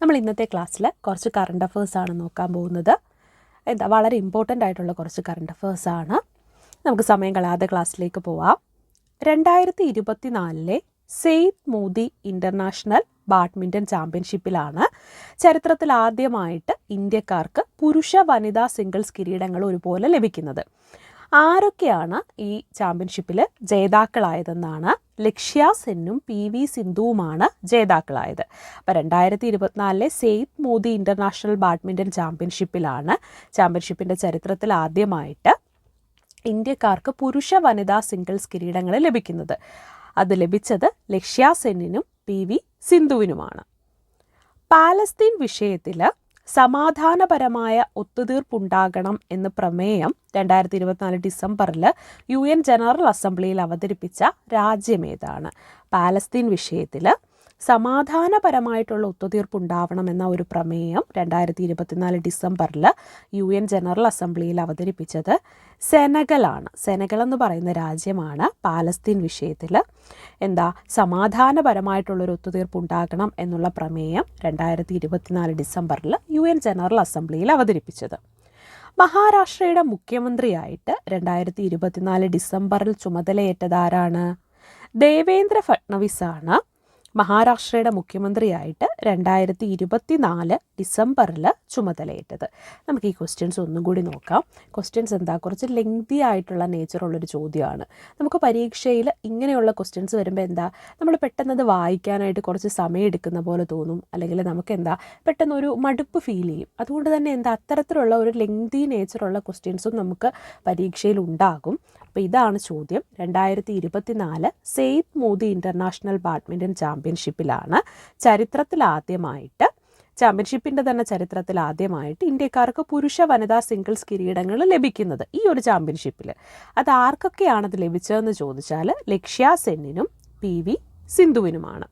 നമ്മൾ ഇന്നത്തെ ക്ലാസ്സിൽ കുറച്ച് കറണ്ട് അഫേഴ്സാണ് നോക്കാൻ പോകുന്നത്. എന്താ വളരെ ഇമ്പോർട്ടന്റ് ആയിട്ടുള്ള കുറച്ച് കറണ്ട് അഫേഴ്സാണ് നമുക്ക് സമയം കളയാതെ ക്ലാസ്സിലേക്ക് പോവാം. രണ്ടായിരത്തി ഇരുപത്തി നാലിലെ സെയ്ദ് മോദി ഇന്റർനാഷണൽ ബാഡ്മിന്റൺ ചാമ്പ്യൻഷിപ്പിലാണ് ചരിത്രത്തിൽ ആദ്യമായിട്ട് ഇന്ത്യക്കാർക്ക് പുരുഷ വനിതാ സിംഗിൾസ് കിരീടങ്ങൾ ഒരുപോലെ ലഭിക്കുന്നത്. ആരൊക്കെയാണ് ഈ ചാമ്പ്യൻഷിപ്പിൽ ജേതാക്കളായതെന്നാണ് ലക്ഷ്യ സെന്നും പി വി സിന്ധുവുമാണ് ജേതാക്കളായത്. അപ്പോൾ രണ്ടായിരത്തി ഇരുപത്തിനാലിലെ സെയ്ദ് മോദി ഇന്റർനാഷണൽ ബാഡ്മിന്റൺ ചാമ്പ്യൻഷിപ്പിലാണ്. ചാമ്പ്യൻഷിപ്പിന്റെ ചരിത്രത്തിൽ ആദ്യമായിട്ട് ഇന്ത്യക്കാർക്ക് പുരുഷ വനിതാ സിംഗിൾസ് കിരീടങ്ങൾ ലഭിക്കുന്നത്. അത് ലഭിച്ചത് ലക്ഷ്യ സെന്നിനും പി വി സിന്ധുവിനുമാണ്. പാലസ്തീൻ വിഷയത്തിൽ സമാധാനപരമായ ഒത്തുതീർപ്പുണ്ടാകണം എന്ന പ്രമേയം രണ്ടായിരത്തി ഇരുപത്തിനാല് ഡിസംബറിൽ യു എൻ ജനറൽ അസംബ്ലിയിൽ അവതരിപ്പിച്ച രാജ്യമേതാണ് പാലസ്തീൻ വിഷയത്തിൽ സമാധാനപരമായിട്ടുള്ള ഒത്തുതീർപ്പുണ്ടാവണമെന്ന ഒരു പ്രമേയം രണ്ടായിരത്തി ഇരുപത്തിനാല് ഡിസംബറിൽ യു എൻ ജനറൽ അസംബ്ലിയിൽ അവതരിപ്പിച്ചത് സെനഗലാണ്. സെനഗൽ എന്ന് പറയുന്ന രാജ്യമാണ് പാലസ്തീൻ വിഷയത്തിൽ. എന്താ സമാധാനപരമായിട്ടുള്ളൊരു ഒത്തുതീർപ്പ് ഉണ്ടാകണം എന്നുള്ള പ്രമേയം രണ്ടായിരത്തി ഇരുപത്തിനാല് ഡിസംബറിൽ യു എൻ ജനറൽ അസംബ്ലിയിൽ അവതരിപ്പിച്ചത്. മഹാരാഷ്ട്രയുടെ മുഖ്യമന്ത്രിയായിട്ട് രണ്ടായിരത്തി ഇരുപത്തിനാല് ഡിസംബറിൽ ചുമതലയേറ്റതാരാണ് ദേവേന്ദ്ര ഫട്നവിസാണ് മഹാരാഷ്ട്രയുടെ മുഖ്യമന്ത്രിയായിട്ട് രണ്ടായിരത്തി ഇരുപത്തി നാല് ഡിസംബറിൽ ചുമതലയേറ്റത്. നമുക്ക് ഈ ക്വസ്റ്റ്യൻസ് ഒന്നും കൂടി നോക്കാം. ക്വസ്റ്റ്യൻസ് എന്താ? കുറച്ച് ലെങ്തി ആയിട്ടുള്ള നേച്ചറുള്ളൊരു ചോദ്യമാണ്. നമുക്ക് പരീക്ഷയിൽ ഇങ്ങനെയുള്ള ക്വസ്റ്റ്യൻസ് വരുമ്പോൾ എന്താ? നമ്മൾ പെട്ടെന്ന് അത് വായിക്കാനായിട്ട് കുറച്ച് സമയം എടുക്കുന്ന പോലെ തോന്നും. അല്ലെങ്കിൽ നമുക്ക് എന്താ? പെട്ടെന്ന് ഒരു മടുപ്പ് ഫീൽ ചെയ്യും. അതുകൊണ്ട് തന്നെ എന്താ? അത്തരത്തിലുള്ള ഒരു ലെങ്തി നേച്ചറുള്ള ക്വസ്റ്റ്യൻസും നമുക്ക് പരീക്ഷയിൽ ഉണ്ടാകും. അപ്പോൾ ഇതാണ് ചോദ്യം. രണ്ടായിരത്തി ഇരുപത്തിനാല് സെയ്ദ് മോദി ഇന്റർനാഷണൽ ബാഡ്മിന്റൺ ചാമ്പ്യൻഷിപ്പിലാണ് ചരിത്രത്തിൽ ആദ്യമായിട്ട് ചാമ്പ്യൻഷിപ്പിന്റെ തന്നെ ചരിത്രത്തിൽ ആദ്യമായിട്ട് ഇന്ത്യക്കാർക്ക് പുരുഷ വനിതാ സിംഗിൾസ് കിരീടങ്ങൾ ലഭിക്കുന്നത് ഈ ഒരു ചാമ്പ്യൻഷിപ്പിൽ അത് ആർക്കൊക്കെയാണ് അത് ലഭിച്ചതെന്ന് ചോദിച്ചാൽ ലക്ഷ്യ സെന്നിനും പി വി സിന്ധുവിനുമാണ്.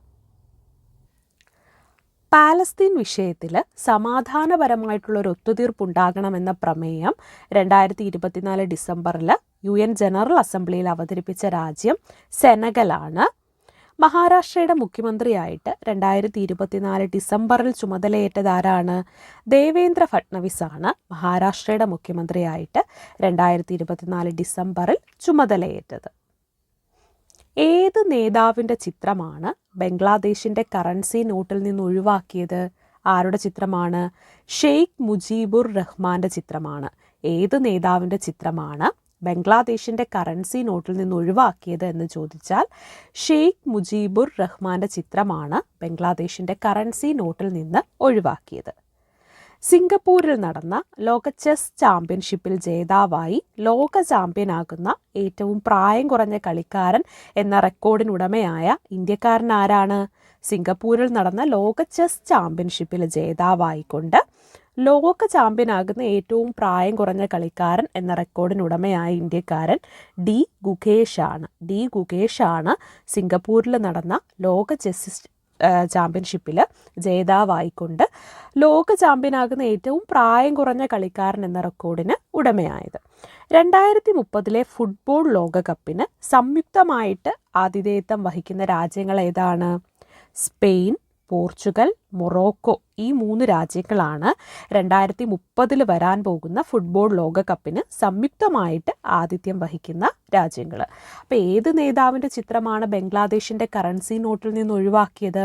പാലസ്തീൻ വിഷയത്തിൽ സമാധാനപരമായിട്ടുള്ള ഒരു ഒത്തുതീർപ്പ് ഉണ്ടാകണമെന്ന പ്രമേയം രണ്ടായിരത്തി ഇരുപത്തിനാല് ഡിസംബറിൽ യു എൻ ജനറൽ അസംബ്ലിയിൽ അവതരിപ്പിച്ച രാജ്യം സെനഗലാണ്. മഹാരാഷ്ട്രയുടെ മുഖ്യമന്ത്രിയായിട്ട് രണ്ടായിരത്തി ഇരുപത്തിനാല് ഡിസംബറിൽ ചുമതലയേറ്റത് ആരാണ്? ദേവേന്ദ്ര ഫട്നവിസാണ് മഹാരാഷ്ട്രയുടെ മുഖ്യമന്ത്രിയായിട്ട് രണ്ടായിരത്തി ഇരുപത്തിനാല് ഡിസംബറിൽ ചുമതലയേറ്റത്. ഏത് നേതാവിന്റെ ചിത്രമാണ് ബംഗ്ലാദേശിന്റെ കറൻസി നോട്ടിൽ നിന്ന് ഒഴിവാക്കിയത്? ആരുടെ ചിത്രമാണ്? ഷെയ്ഖ് മുജീബുർ റഹ്മാന്റെ ചിത്രമാണ്. ഏത് നേതാവിന്റെ ചിത്രമാണ്? ബംഗ്ലാദേശിന്റെ കറൻസി നോട്ടിൽ നിന്ന് ഒഴിവാക്കിയത് എന്ന് ചോദിച്ചാൽ ഷെയ്ഖ് മുജീബുർ റഹ്മാന്റെ ചിത്രമാണ് ബംഗ്ലാദേശിന്റെ കറൻസി നോട്ടിൽ നിന്ന് ഒഴിവാക്കിയത്. സിംഗപ്പൂരിൽ നടന്ന ലോക ചെസ് ചാമ്പ്യൻഷിപ്പിൽ ജേതാവായി ലോക ചാമ്പ്യനാകുന്ന ഏറ്റവും പ്രായം കുറഞ്ഞ കളിക്കാരൻ എന്ന റെക്കോർഡിനുടമയായ ഇന്ത്യക്കാരൻ ആരാണ്? സിംഗപ്പൂരിൽ നടന്ന ലോക ചെസ് ചാമ്പ്യൻഷിപ്പിൽ ജേതാവായിക്കൊണ്ട് ലോക ചാമ്പ്യൻ ആകുന്ന ഏറ്റവും പ്രായം കുറഞ്ഞ കളിക്കാരൻ എന്ന റെക്കോർഡിനുടമയായ ഇന്ത്യക്കാരൻ ഡി ഗുകേഷാണ്. ഡി ഗുകേഷാണ് സിംഗപ്പൂരിൽ നടന്ന ലോക ചെസ് ചാമ്പ്യൻഷിപ്പിൽ ജേതാവായിക്കൊണ്ട് ലോക ചാമ്പ്യനാകുന്ന ഏറ്റവും പ്രായം കുറഞ്ഞ കളിക്കാരൻ എന്ന റെക്കോർഡിന് ഉടമയായത്. രണ്ടായിരത്തി മുപ്പതിലെ ഫുട്ബോൾ ലോകകപ്പിന് സംയുക്തമായിട്ട് ആതിഥേയത്വം വഹിക്കുന്ന രാജ്യങ്ങൾ ഏതാണ്? സ്പെയിൻ പോർച്ചുഗൽ മൊറോക്കോ ഈ മൂന്ന് രാജ്യങ്ങളാണ് രണ്ടായിരത്തി മുപ്പതിൽ വരാൻ പോകുന്ന ഫുട്ബോൾ ലോകകപ്പിന് സംയുക്തമായിട്ട് ആതിഥ്യം വഹിക്കുന്ന രാജ്യങ്ങൾ അപ്പോൾ ഏത് നേതാവിന്റെ ചിത്രമാണ് ബംഗ്ലാദേശിന്റെ കറൻസി നോട്ടിൽ നിന്ന് ഒഴിവാക്കിയത്?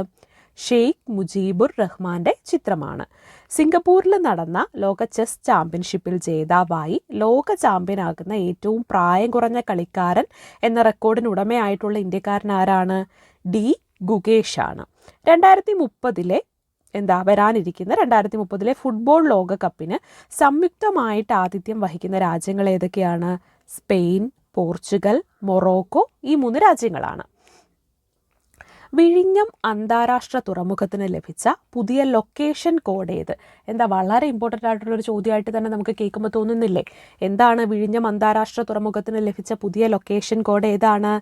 ഷെയ്ഖ് മുജീബുർ റഹ്മാന്റെ ചിത്രമാണ്. സിംഗപ്പൂരിൽ നടന്ന ലോക ചെസ് ചാമ്പ്യൻഷിപ്പിൽ ജേതാവായി ലോക ചാമ്പ്യനാകുന്ന ഏറ്റവും പ്രായം കുറഞ്ഞ കളിക്കാരൻ എന്ന റെക്കോർഡിന് ഉടമയായിട്ടുള്ള ഇന്ത്യക്കാരൻ ആരാണ്? ഡി ഗുകേഷാണ് രണ്ടായിരത്തി മുപ്പതിലെ എന്താ വരാനിരിക്കുന്ന രണ്ടായിരത്തി മുപ്പതിലെ ഫുട്ബോൾ ലോകകപ്പിന് സംയുക്തമായിട്ട് ആതിഥ്യം വഹിക്കുന്ന രാജ്യങ്ങൾ ഏതൊക്കെയാണ്? സ്പെയിൻ പോർച്ചുഗൽ മൊറോക്കോ ഈ മൂന്ന് രാജ്യങ്ങളാണ്. വിഴിഞ്ഞം അന്താരാഷ്ട്ര തുറമുഖത്തിന് ലഭിച്ച പുതിയ ലൊക്കേഷൻ കോഡ് ഏത്? എന്താ വളരെ ഇമ്പോർട്ടന്റ് ആയിട്ടുള്ളൊരു ചോദ്യമായിട്ട് തന്നെ നമുക്ക് കേൾക്കുമ്പോൾ തോന്നുന്നില്ലേ? എന്താണ് വിഴിഞ്ഞം അന്താരാഷ്ട്ര തുറമുഖത്തിന് ലഭിച്ച പുതിയ ലൊക്കേഷൻ കോഡ് ഏതാണ്?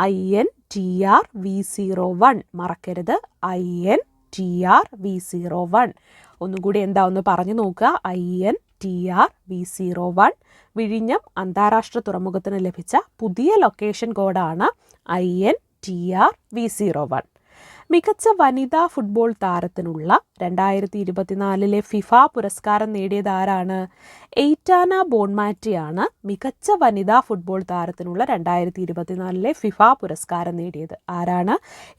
I N T R V zero one. മറക്കരുത്. I N T R V zero one. ഒന്നുകൂടി എന്താ ഒന്ന് പറഞ്ഞു നോക്കുക. I N T R V zero one. വിഴിഞ്ഞം അന്താരാഷ്ട്ര തുറമുഖത്തിന് ലഭിച്ച പുതിയ ലൊക്കേഷൻ കോഡാണ് I N T R V zero one. മികച്ച വനിതാ ഫുട്ബോൾ താരത്തിനുള്ള രണ്ടായിരത്തി ഇരുപത്തിനാലിലെ ഫിഫ പുരസ്കാരം നേടിയത് ആരാണ് എയ്റ്റാന ബോൺമാറ്റിയാണ് മികച്ച വനിതാ ഫുട്ബോൾ താരത്തിനുള്ള രണ്ടായിരത്തി ഇരുപത്തിനാലിലെ ഫിഫ പുരസ്കാരം നേടിയത്. ആരാണ്?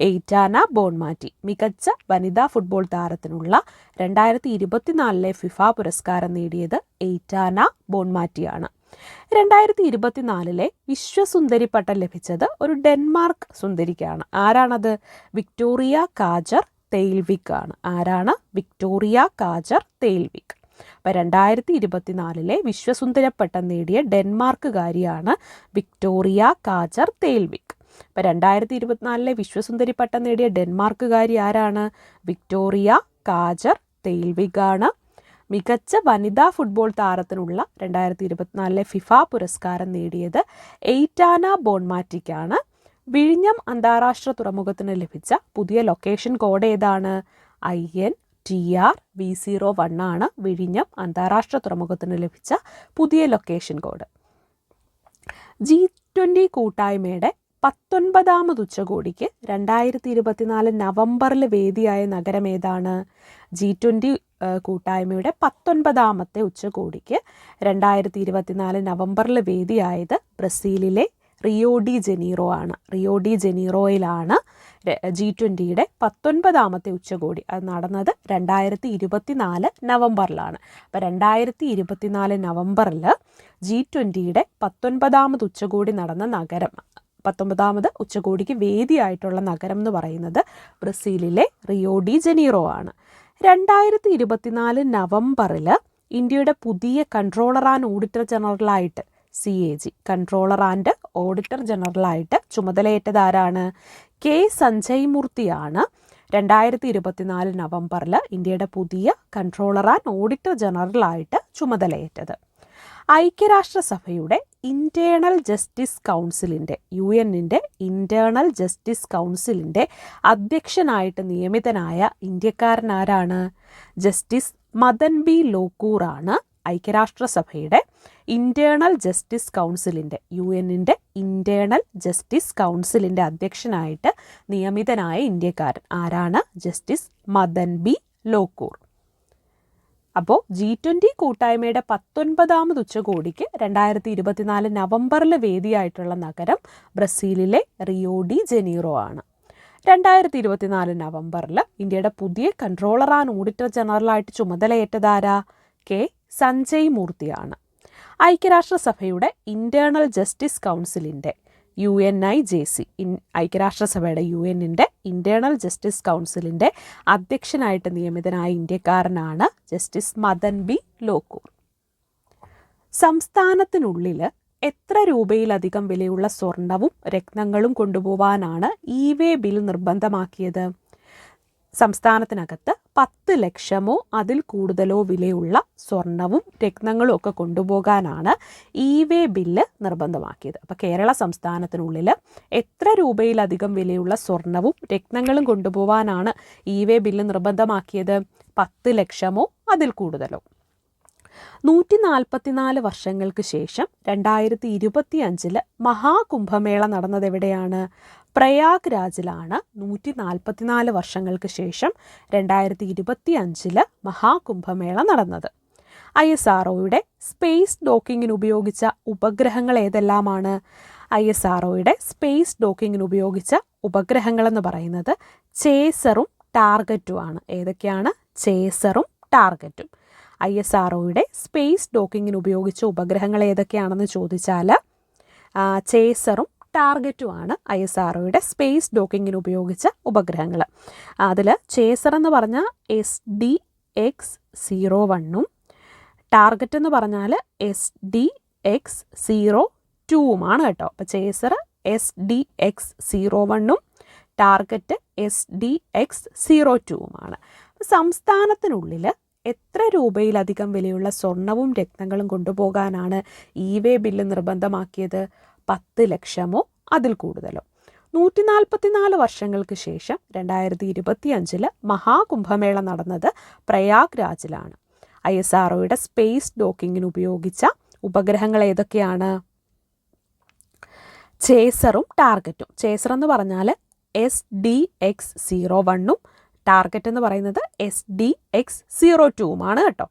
Aitana Bonmati. മികച്ച വനിതാ ഫുട്ബോൾ താരത്തിനുള്ള രണ്ടായിരത്തി ഇരുപത്തിനാലിലെ ഫിഫ പുരസ്കാരം നേടിയത് എയ്റ്റാന ബോൺമാറ്റിയാണ്. രണ്ടായിരത്തി ഇരുപത്തിനാലിലെ വിശ്വസുന്ദരി പട്ടം ലഭിച്ചത് ഒരു ഡെൻമാർക്ക് സുന്ദരിക്കാണ്. ആരാണത്? വിക്ടോറിയ കാജർ തെയിൽവിക് ആണ്. ആരാണ്? Victoria Kjaer Theilvig. അപ്പം രണ്ടായിരത്തി ഇരുപത്തിനാലിലെ വിശ്വസുന്ദര പട്ടം നേടിയ ഡെൻമാർക്കുകാരിയാണ് വിക്ടോറിയ കാജർ തെയിൽവിക്. അപ്പം രണ്ടായിരത്തി ഇരുപത്തിനാലിലെ വിശ്വസുന്ദരി പട്ടം നേടിയ ഡെൻമാർക്കുകാരി ആരാണ്? വിക്ടോറിയ കാജർ തെയിൽവിക് ആണ് മികച്ച വനിതാ ഫുട്ബോൾ താരത്തിനുള്ള രണ്ടായിരത്തി ഇരുപത്തിനാലിലെ ഫിഫ പുരസ്കാരം നേടിയത് എയ്റ്റാന ബോൺമാറ്റിക്കാണ്. വിഴിഞ്ഞം അന്താരാഷ്ട്ര തുറമുഖത്തിന് ലഭിച്ച പുതിയ ലൊക്കേഷൻ കോഡ് ഏതാണ്? I N T R V zero one ആണ് വിഴിഞ്ഞം അന്താരാഷ്ട്ര തുറമുഖത്തിന് ലഭിച്ച പുതിയ ലൊക്കേഷൻ കോഡ്. ജി ട്വന്റി കൂട്ടായ്മയുടെ പത്തൊൻപതാമത് ഉച്ചകോടിക്ക് രണ്ടായിരത്തി ഇരുപത്തിനാല് നവംബറിൽ വേദിയായ നഗരം ഏതാണ്? ജി ട്വന്റി കൂട്ടായ്മയുടെ പത്തൊൻപതാമത്തെ ഉച്ചകോടിക്ക് രണ്ടായിരത്തി ഇരുപത്തിനാല് നവംബറിൽ വേദിയായത് ബ്രസീലിലെ റിയോ ഡി ജനീറോ ആണ്. റിയോ ഡി ജനീറോയിലാണ് ജി ട്വന്റിയുടെ പത്തൊൻപതാമത്തെ ഉച്ചകോടി. അത് നടന്നത് രണ്ടായിരത്തി ഇരുപത്തിനാല് നവംബറിലാണ്. അപ്പോൾ രണ്ടായിരത്തി ഇരുപത്തിനാല് നവംബറിൽ ജി ട്വന്റിയുടെ പത്തൊൻപതാമത് ഉച്ചകോടി നടന്ന നഗരം പത്തൊമ്പതാമത് ഉച്ചകോടിക്ക് വേദിയായിട്ടുള്ള നഗരം എന്ന് പറയുന്നത് ബ്രസീലിലെ റിയോ ഡി ജനീറോ ആണ്. രണ്ടായിരത്തി ഇരുപത്തിനാല് നവംബറിൽ ഇന്ത്യയുടെ പുതിയ controller and auditor ജനറലായിട്ട് C A G controller and auditor ജനറലായിട്ട് ചുമതലയേറ്റത് ആരാണ്? കെ സഞ്ജയ് മൂർത്തിയാണ് രണ്ടായിരത്തി ഇരുപത്തിനാല് നവംബറിൽ ഇന്ത്യയുടെ പുതിയ കൺട്രോളർ ആൻഡ് ഓഡിറ്റർ ജനറലായിട്ട് ചുമതലയേറ്റത്. ഐക്യരാഷ്ട്രസഭയുടെ ഇന്റേണൽ ജസ്റ്റിസ് കൗൺസിലിന്റെ യു എന്നിന്റെ ഇന്റേണൽ ജസ്റ്റിസ് കൗൺസിലിന്റെ അധ്യക്ഷനായിട്ട് നിയമിതനായ ഇന്ത്യക്കാരനാരാണ്? ജസ്റ്റിസ് മദൻ ബി ലോക്കൂറാണ് ഐക്യരാഷ്ട്രസഭയുടെ ഇന്റേണൽ ജസ്റ്റിസ് കൗൺസിലിന്റെ യു എന്നിന്റെ ഇന്റേണൽ ജസ്റ്റിസ് കൗൺസിലിന്റെ അധ്യക്ഷനായിട്ട് നിയമിതനായ ഇന്ത്യക്കാരൻ ആരാണ്? Justice Madan B Lokur. അപ്പോൾ ജി ട്വന്റി കൂട്ടായ്മയുടെ പത്തൊൻപതാമത് ഉച്ചകോടിക്ക് രണ്ടായിരത്തി ഇരുപത്തിനാല് നവംബറിൽ വേദിയായിട്ടുള്ള നഗരം ബ്രസീലിലെ റിയോ ഡി ജനീറോ ആണ്. രണ്ടായിരത്തി ഇരുപത്തിനാല് നവംബറിൽ ഇന്ത്യയുടെ പുതിയ കൺട്രോളർ ആൻഡ് ഓഡിറ്റർ ജനറലായിട്ട് ചുമതലയേറ്റതാരാ കെ സഞ്ജയ് മൂർത്തിയാണ്. ഐക്യരാഷ്ട്രസഭയുടെ ഇന്റേണൽ ജസ്റ്റിസ് കൗൺസിലിന്റെ U N I J C in ഐക്യരാഷ്ട്രസഭയുടെ യു എന്നിന്റെ ഇന്റേർണൽ ജസ്റ്റിസ് കൗൺസിലിന്റെ അധ്യക്ഷനായിട്ട് നിയമിതനായ ഇന്ത്യക്കാരനാണ് ജസ്റ്റിസ് മദൻ ബി ലോക്കൂർ. സംസ്ഥാനത്തിനുള്ളിൽ എത്ര രൂപയിലധികം വിലയുള്ള സ്വർണവും രത്നങ്ങളും കൊണ്ടുപോവാനാണ് ഇ വേ ബിൽ നിർബന്ധമാക്കിയത്? സംസ്ഥാനത്തിനകത്ത് പത്ത് ലക്ഷമോ അതിൽ കൂടുതലോ വിലയുള്ള സ്വർണവും രത്നങ്ങളും ഒക്കെ കൊണ്ടുപോകാനാണ് ഇ വേ ബില്ല് നിർബന്ധമാക്കിയത്. അപ്പോൾ കേരള സംസ്ഥാനത്തിനുള്ളിൽ എത്ര രൂപയിലധികം വിലയുള്ള സ്വർണവും രത്നങ്ങളും കൊണ്ടുപോകാനാണ് ഇ വേ ബില്ല് നിർബന്ധമാക്കിയത്? പത്ത് ലക്ഷമോ അതിൽ കൂടുതലോ? നൂറ്റി നാൽപ്പത്തിനാല് വർഷങ്ങൾക്ക് ശേഷം രണ്ടായിരത്തി ഇരുപത്തി അഞ്ചിൽ മഹാകുംഭമേള നടന്നത് എവിടെയാണ്? പ്രയാഗ് രാജിലാണ് നൂറ്റി നാൽപ്പത്തിനാല് വർഷങ്ങൾക്ക് ശേഷം രണ്ടായിരത്തി ഇരുപത്തി അഞ്ചിൽ മഹാകുംഭമേള നടന്നത്. ഐ എസ് ആർ ഒയുടെ സ്പേസ് ഡോക്കിങ്ങിന് ഉപയോഗിച്ച ഉപഗ്രഹങ്ങൾ ഏതെല്ലാമാണ്? ഐ എസ് ആർ ഒയുടെ സ്പേസ് ഡോക്കിങ്ങിന് ഉപയോഗിച്ച ഉപഗ്രഹങ്ങളെന്ന് പറയുന്നത് ചേസറും ടാർഗറ്റുമാണ് ഏതൊക്കെയാണ്? ചേസറും ടാർഗറ്റും. ഐ എസ് ആർ സ്പേസ് ഡോക്കിങ്ങിന് ഉപയോഗിച്ച ഉപഗ്രഹങ്ങൾ ഏതൊക്കെയാണെന്ന് ചോദിച്ചാൽ ചേസറും ടാർഗറ്റുമാണ് ഐ എസ് ആർ സ്പേസ് ഡോക്കിങ്ങിന് ഉപയോഗിച്ച ഉപഗ്രഹങ്ങൾ. അതിൽ ചേസർ എന്ന് പറഞ്ഞാൽ എസ് ഡി എക്സ് സീറോ വണ്ണും ടാർഗറ്റ് എന്ന് പറഞ്ഞാൽ എസ് ഡി എക്സ് സീറോ ടൂവുമാണ് കേട്ടോ. അപ്പോൾ chaser S D X zero വണ്ണും target S D X zero ടൂവുമാണ്. സംസ്ഥാനത്തിനുള്ളിൽ എത്ര രൂപയിലധികം വിലയുള്ള സ്വർണവും രത്നങ്ങളും കൊണ്ടുപോകാനാണ് ഇ വേ ബില്ല് നിർബന്ധമാക്കിയത്? പത്ത് ലക്ഷമോ അതിൽ കൂടുതലോ? നൂറ്റി നാൽപ്പത്തിനാല് വർഷങ്ങൾക്ക് ശേഷം രണ്ടായിരത്തി ഇരുപത്തി അഞ്ചിൽ മഹാകുംഭമേള നടന്നത് പ്രയാഗ് രാജിലാണ് ഐ എസ് ആർ സ്പേസ് ഡോക്കിങ്ങിന് ഉപയോഗിച്ച ഉപഗ്രഹങ്ങൾ ഏതൊക്കെയാണ്? ചേസറും ടാർഗറ്റും. ചേസർ എന്ന് പറഞ്ഞാൽ എസ് ഡി എക്സ് സീറോ വണ്ണും ടാർഗറ്റ് എന്ന് പറയുന്നത് എസ് ഡി എക്സ് സീറോ ടുവുമാണ് കേട്ടോ.